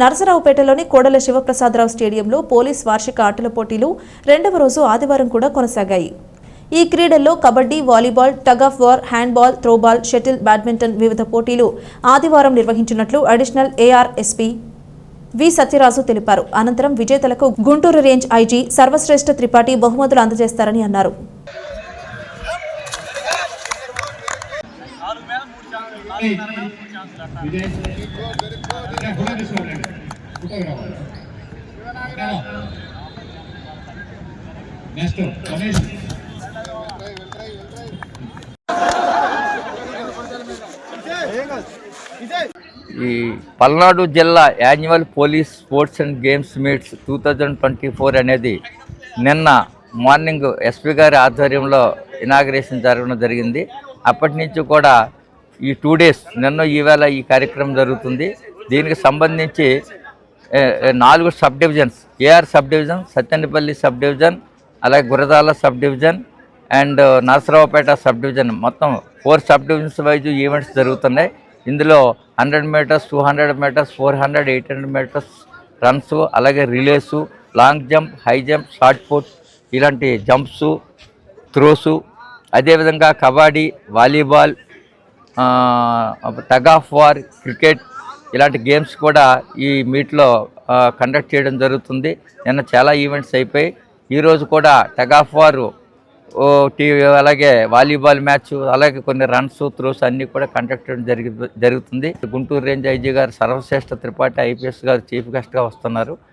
నరసరావుపేటలోని కోడల శివప్రసాదరావు స్టేడియంలో పోలీస్ వార్షిక ఆటల పోటీలు రెండవ రోజు ఆదివారం కూడా కొనసాగాయి. ఈ క్రీడల్లో kabaddi volleyball tug of war handball throwball shuttle badminton వివిధ పోటీలు ఆదివారం నిర్వహించినట్లు అడిషనల్ ఏఆర్ఎస్పీ వి సత్యరాజు తెలిపారు. అనంతరం విజేతలకు గుంటూరు రేంజ్ ఐజీ సర్వశ్రేష్ఠ త్రిపాఠి బహుమతులు అందజేస్తారని అన్నారు. నెక్స్ట్ రమేష్. ఈ పల్నాడు జిల్లా annual police sports and games meets two thousand twenty four అనేది నిన్న మార్నింగ్ ఎస్పీ గారి ఆధ్వర్యంలో ఇనాగ్రేషన్ జరగడం జరిగింది. అప్పటి నుంచి కూడా ఈ టూ డేస్ నిన్న ఈవేళ ఈ కార్యక్రమం జరుగుతుంది. దీనికి సంబంధించి నాలుగు sub divisions AR sub division Sattenapalli sub division అలాగే Gurazala sub division and Narasaraopet sub division. మొత్తం four sub divisions wise events జరుగుతున్నాయి. ఇందులో hundred meters two hundred meters four hundred eight hundred meters runs అలాగే relays long jump high jump shot put ఇలాంటి jumps throws అదేవిధంగా kabaddi volleyball tug of war cricket ఇలాంటి games కూడా ఈ మీట్లో conduct చేయడం జరుగుతుంది. నిన్న చాలా ఈవెంట్స్ అయిపోయి ఈరోజు కూడా టగ్ ఆఫ్ వారు టీవీ అలాగే వాలీబాల్ మ్యాచ్ అలాగే కొన్ని రన్స్ త్రోస్ అన్నీ కూడా కండక్ట్ చేయడం జరిగి జరుగుతుంది. గుంటూరు రేంజ్ ఐజీ గారు సర్వశ్రేష్ఠ త్రిపాఠి ఐపీఎస్ గారు చీఫ్ గెస్ట్గా వస్తున్నారు.